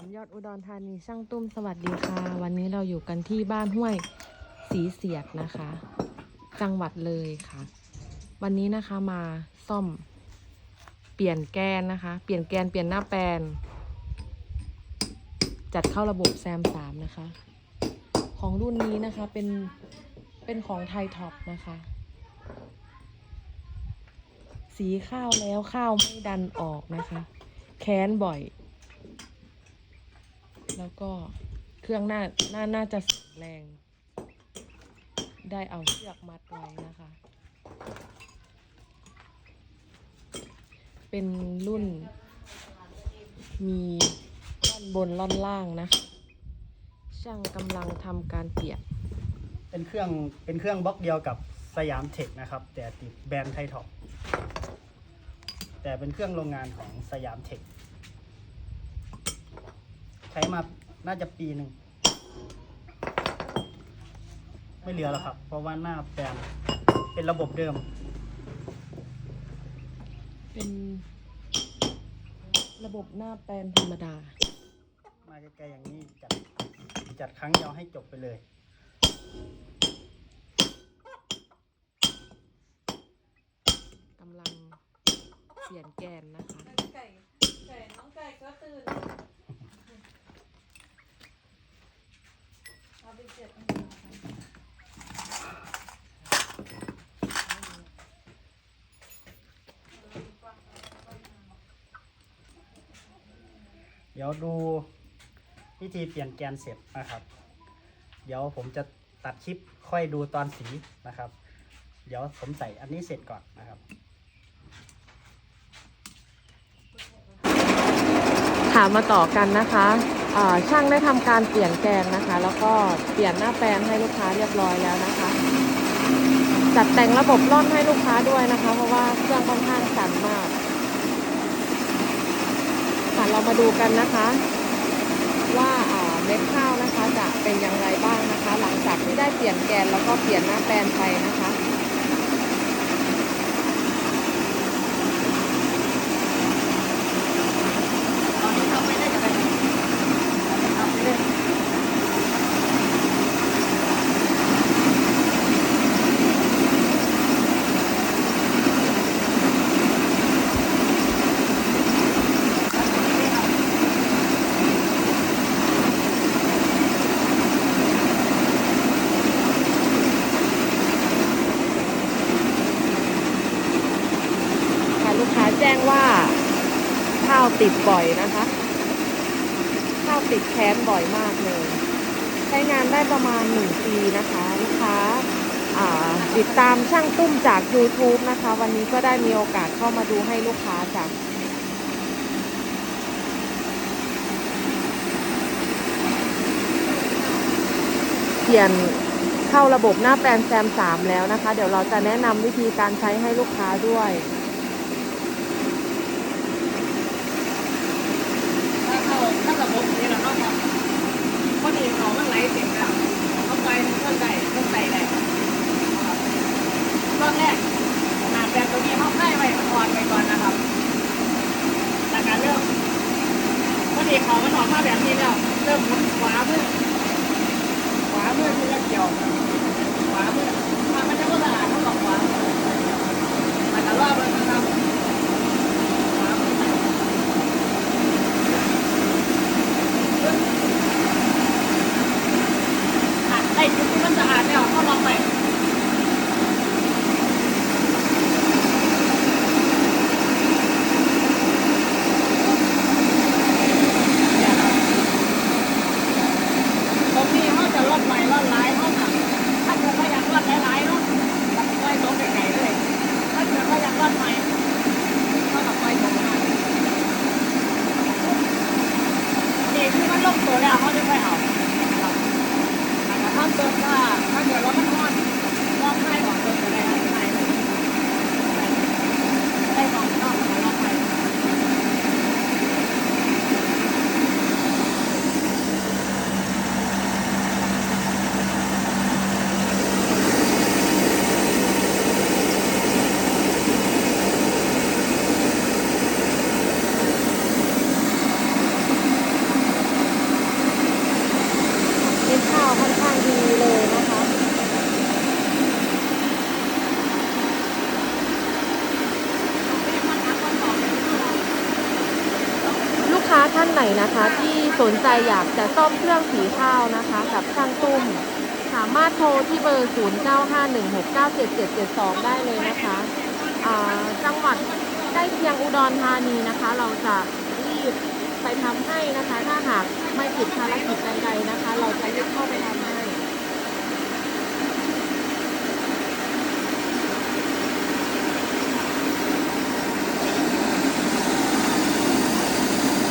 ามยอดอุดรธานีช่างตุ้มสวัสดีค่ะ วันนี้เราอยู่กันที่บ้านห้วยสีเสียดนะคะ จังหวัดเลยค่ะ วันนี้นะคะมาซ่อม เปลี่ยนแกนนะคะ เปลี่ยนแกนเปลี่ยนหน้าแปลนจัดเข้าระบบแซมสามนะคะ ของรุ่นนี้นะคะเป็นเป็นของไทยท็อปนะคะ สีข้าวแล้วข้าวไม่ดันออกนะคะ แค้นบ่อย แล้วก็เครื่องหน้าหน้าน่าจะแรง ได้เอาเชือกมัดไว้นะคะ เป็นรุ่น มีล่อนบนล่อนล่างนะคะช่างกำลังทำการเปลี่ยนเป็นเครื่องเป็นเครื่องบล็อกเดียวกับสยามเทคนะครับ แต่ติดแบรนด์ไทยท็อปแต่เป็นเครื่องโรงงานของสยามเทค ใช้มาน่าจะปีหนึ่ง ไม่เหลือแล้วครับ เพราะว่าหน้าแปลนเป็นระบบเดิม เป็นระบบหน้าแปลนธรรมดา มาไกลๆอย่างนี้จัดจัดครั้งเดียวให้จบไปเลยกำลังเปลี่ยนแกนนะคะ ไก่ ไก่ น้องไก่ก็ตื่น เดี๋ยวดูวิธีเปลี่ยนแกนเสร็จนะครับ เดี๋ยวผมจะตัดคลิปค่อยดูตอนสีนะครับ เดี๋ยวผมใส่อันนี้เสร็จก่อนนะครับ ถามมาต่อกันนะคะช่างได้ทำการเปลี่ยนแกนนะคะ แล้วก็เปลี่ยนหน้าแปลนให้ลูกค้าเรียบร้อยแล้วนะคะ จัดแต่งระบบร่อนให้ลูกค้าด้วยนะคะ เพราะว่าเครื่องค่อนข้างสั่นมากค่ะเรามาดูกันนะคะ ว่าเม็ดข้าวนะคะจะเป็นอย่างไรบ้างนะคะ หลังจากที่ได้เปลี่ยนแกนแล้วก็เปลี่ยนหน้าแปลนไปนะคะ ตอนนี้ทำไม่ได้จะไปไหนทำไม่ได้ ค่ะลูกค้าแจ้งว่าข้าว ติดบ่อยนะคะ ข้าวติดแค้นบ่อยมากเลย ใช้งานได้ประมาณหนึ่งปีนะคะลูกค้าติดตามช่างตุ้มจาก YouTube นะคะ วันนี้ก็ได้มีโอกาสเข้ามาดูให้ลูกค้าจากเปลี่ยนเข้าระบบหน้าแปลนแซม3แล้วนะคะ เดี๋ยวเราจะแนะนำวิธีการใช้ให้ลูกค้าด้วย ถ้าเข้าถ้าระบบนี้เราเข้ามาพอดีเขามันไหลเสร็จแล้วเข้าไปเครื่องใดเครื่องใดได้ตอนแรกหนาแบบตัวนี้เขาให้ไว้ก่อนไปก่อนนะครับจากการเริ่มพอดีเขามันออกมาแบบนี้ ถ้าหมุนขวามือขวามือคือเกี่ยวขวามือมันไม่ใช่ว่าสะอาดเท่ากับขวามือมันจะรอบเลยนะครับขวามือ อะไอ้จุดที่มันสะอาดเนี่ยเขาลองไปตรงนี้เขาจะลดใหม่ลดหลายเขาค่ะถ้าเกิดเขาอยากลดหลายๆเนาะตัดไว้ตรงไกลๆเลยถ้าเกิดเขาอยากลดใหม่าท่าน ไหนนะคะ ที่สนใจอยากจะซ่อมเครื่องสีข้าวนะคะ กับช่างตุ้ม สามารถโทรที่เบอร์ 0951697772 ได้เลยนะคะอ่าจังหวัดใกล้เคียงอุดรธานีนะคะ เราจะรีบไปทำให้นะคะ ถ้าหากไม่ติดภารกิจใดๆนะคะ เราจะรีบเข้าไปทำให้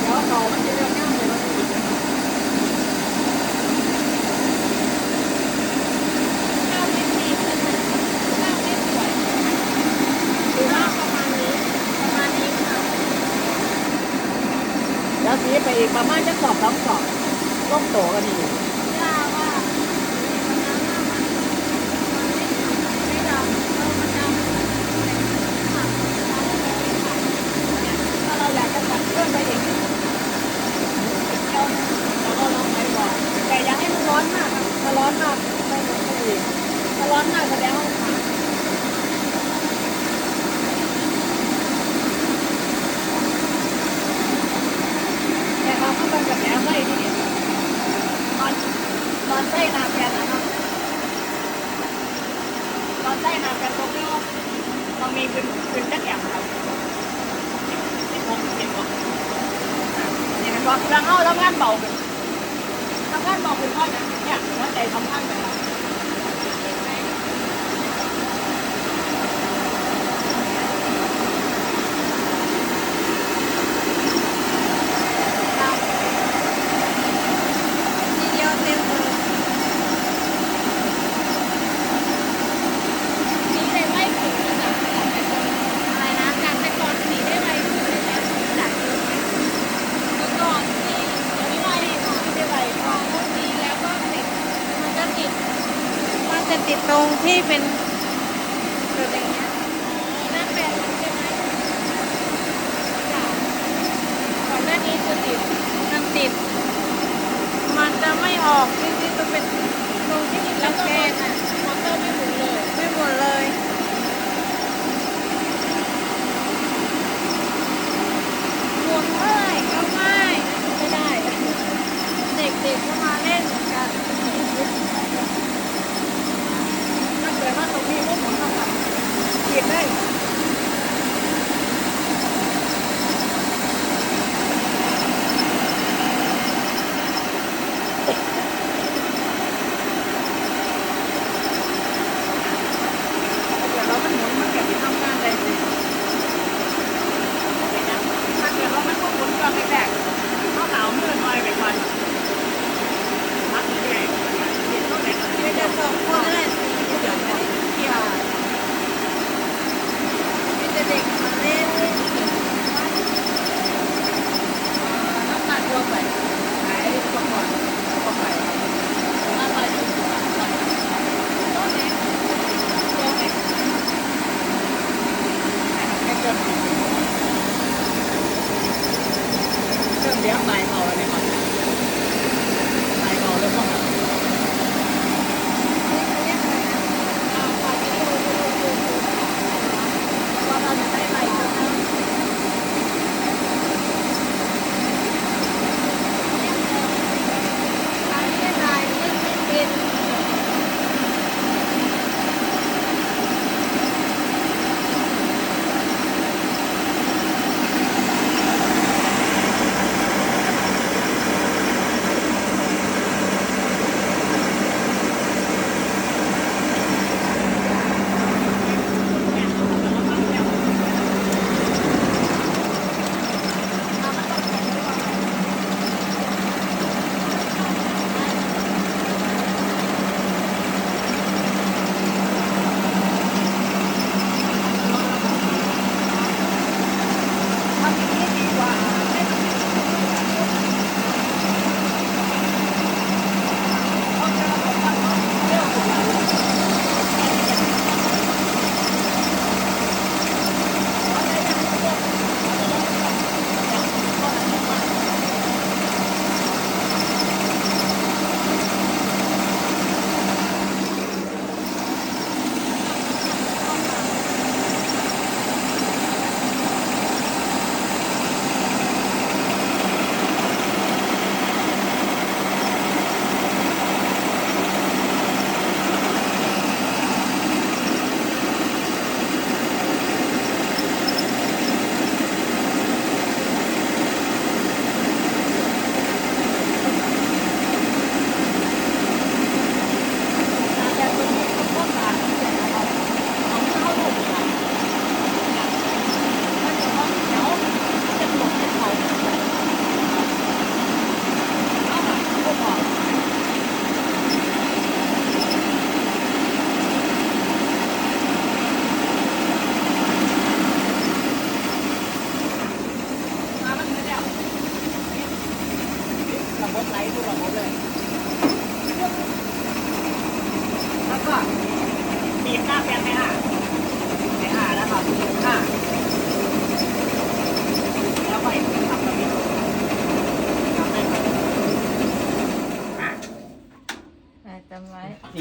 เดี๋ยวต่อมันจะเรื่องง่ายเลยมันจะอีก ข้าวเม็ดดีขึ้นนะข้าวเม็ดสวยหรือว่าประมาณนี้ ประมาณนี้ค่ะ แล้วสีไปอีกประมาณจะสอบสองสอบ ต้องโตกันอีก ทราบว่ามันน้ำมากมันไม่ดำแล้วมันดำค่ะเราไม่ได้ค่ะ ถ้าเราอยากจะตัดเครื่องไปอีกเดียวเราก็ลองไปก่อนแต่อย่าให้มันร้อนมากครับถ้าร้อนมากไม่ไม่ดีถ้าร้อนมากแสดงว่าขาดแต่เราก็ต้องแบบแอบไส้ที่นี่ตอนต อนไส้น้ำแกนนะครับตอนไส้น้ำแกนตรงนี้มันมีขึ้นขึ้นจักรแอบครับนี่ผมเห็นว่านี่มันว่าเราเข้าทำงานเบาขึ้นทำงานเบาขึ้นเพราะอย่างเนี่ยหัวใจสำคัญเลยครับ ทีเดียวเต็มเลยสีได้ไวขึ้นนะจากแต่ก่อนอะไรนะจากแต่ก่อนสีได้ไวขึ้นเลยนะจากเดิมไหมเมื่อก่อนสียังไม่ไวค่ะ ไม่ได้ไร พอเขาสีแล้วก็ติดมันก็ติด มันจะติดตรง ที่เป็นแบบอย่างเงี้ยหน้าแปดใช่ไหมค่ะก่อนหน้านี้คือติดมันติด มันจะไม่ออกจริงๆจะเป็นตรงที่แล้วก็มอเตอร์มอเตอร์ไม่หมุนเลย ไม่หมุนเลย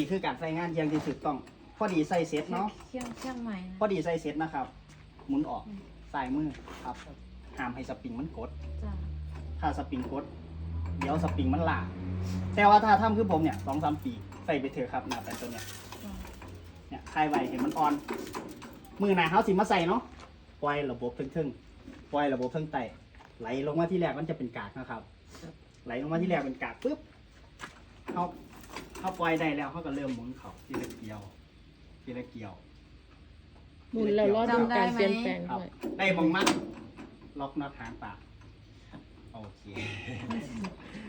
คือการใส่งานอย่างที่ถูกต้อง พอดีใส่เสร็จเนาะเชี่ยงเชี่ยงใหม่นะพอดีใส่เสร็จนะครับ หมุนออกสายมือครับห้ามให้สปริงมันกด จ้ะถ้าสปริงกด เดี๋ยวสปริงมันหลาแต่ว่าถ้าทำคือผมเนี่ยสองสามปีใส่ไปเถอะครับหน้าแปนตัวเนี่ยจ้ะเนี่ยคลายไวเห็นมันอ่อน มือหนาเขาสิมาใส่เนาะปล่อยระบบทึ่งๆปล่อยระบบทึ่งไตไหลลงมาที่แรกมันจะเป็นกากนะครับ ไหลลงมาที่แรกเป็นกากปุ๊บเขา เขาปล่อยได้แล้วเขาก็เริ่มหมุนเขาทีละเกลียวทีละเกลียวหมุนแล้วรอดูการเปลี่ยนแปลงครับด้วยได้มองมัดล็อกน็อตหางปากโอเค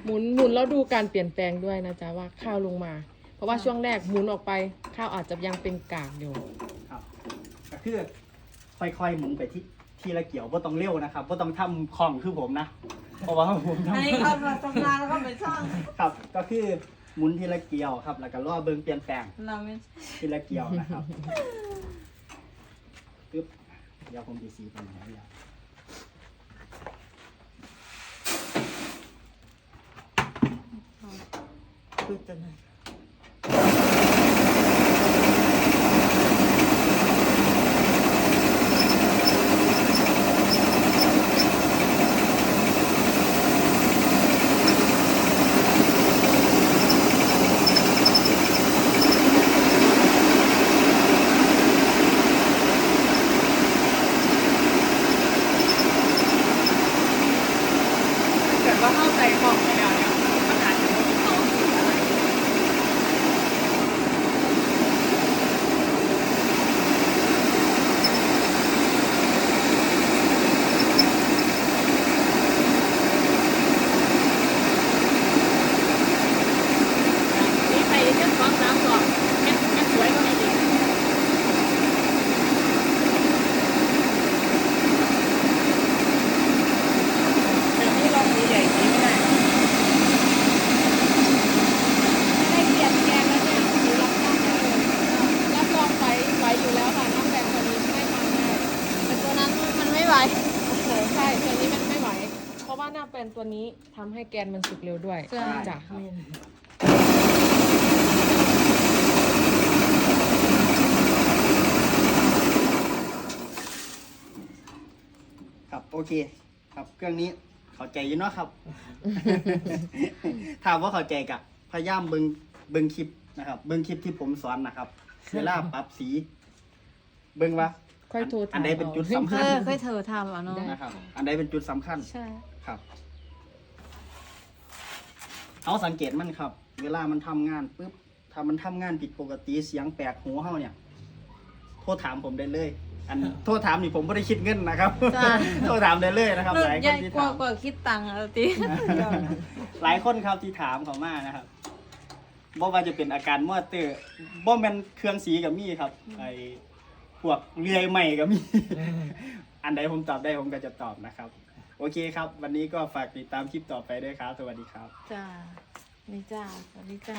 หมุนหมุนแล้วดูการเปลี่ยนแปลงด้วยนะจ๊ะว่าข้าวลงมา เพราะว่าช่วงแรกหมุนออกไปข้าวอาจจะยังเป็นกากอยู่ ครับ ก็คือค่อยๆหมุนไปที่ทีละเกี่ยวว่าต้องเร็วนะครับว่าต้องทำคล่องคือผมนะเพราะว่าผมทำ อันนี้เขามาตำนานแล้วก็ไปช่องครับก็คือ หมุนทีละเกี่ยวครับ แล้วก็รอเบิ่งเปลี่ยนแปลงเราไม่ทีละเกี่ยวนะครับปึ๊บเดี๋ยวผมจะสีตรงไหนเนี่ยพูดตัวไหน ถ้าเกิดว่าเข้าใจของไปแล้วเนี่ยมันอาจจะไม่ต่อสู้อะไร นี่ไปเรื่องสองสามสองแม่แม่สวยก็ไม่ดีแต่นี่ลองสีใหญ่สีไม่ได้ ไม่ได้เปลี่ยนแปลงแล้วเนี่ยหนูรับรองได้เลยรับรองไหวไหวอยู่แล้วค่ะน้ำแปลงตัวนี้ไม่มาง่าย แต่ตัวนั้นมันไม่ไหว โอ้โหใช่ตัวนี้มันไม่ไหว เพราะว่าหน้าแปลน ตัวนี้ทำให้แกนมันสุกเร็วด้วยใช่ จ้ะครับโอเค ครับเครื่องนี้เข้าใจอยู่เนาะครับ ถามว่าเข้าใจกะพยายามเบิงเบิงคลิปนะครับ เบิงคลิปที่ผมสอนนะครับเวลาปรับสี เบิงว่า ค่อยโทรอัถานมใดเป็นจุดอาสำเอคัญอเคยเธอทำอะเนาะนะครับ อันใดเป็นจุดสำคัญใช่ ครับ เอาสังเกตมันครับ เวลามันทำงานปุ๊บถ้ามันทำงานผิดปกติเสียงแปลกหูเฮาเนี่ย โทรถามผมได้เลย อันโทรถามนี่ผมไม่ได้คิดเงินนะครับโทรถามได้เลยนะครับหลายคใหญ่นที่กว่าถาม กว่าคิดตังค์อะตีหลายคนครับที่ถามเขามานะครับบ่ว่าจะเป็นอาการมอเตอร์บ่แม่นเครื่องสีกับมีครับไอ้พวกเลื่อยใหม่ก็มี อันใดผมตอบได้ผมก็จะตอบนะครับ โอเคครับ วันนี้ก็ฝากติดตามคลิปต่อไปด้วยครับ สวัสดีครับ จ้านี่จ้าสวัสดีจ้า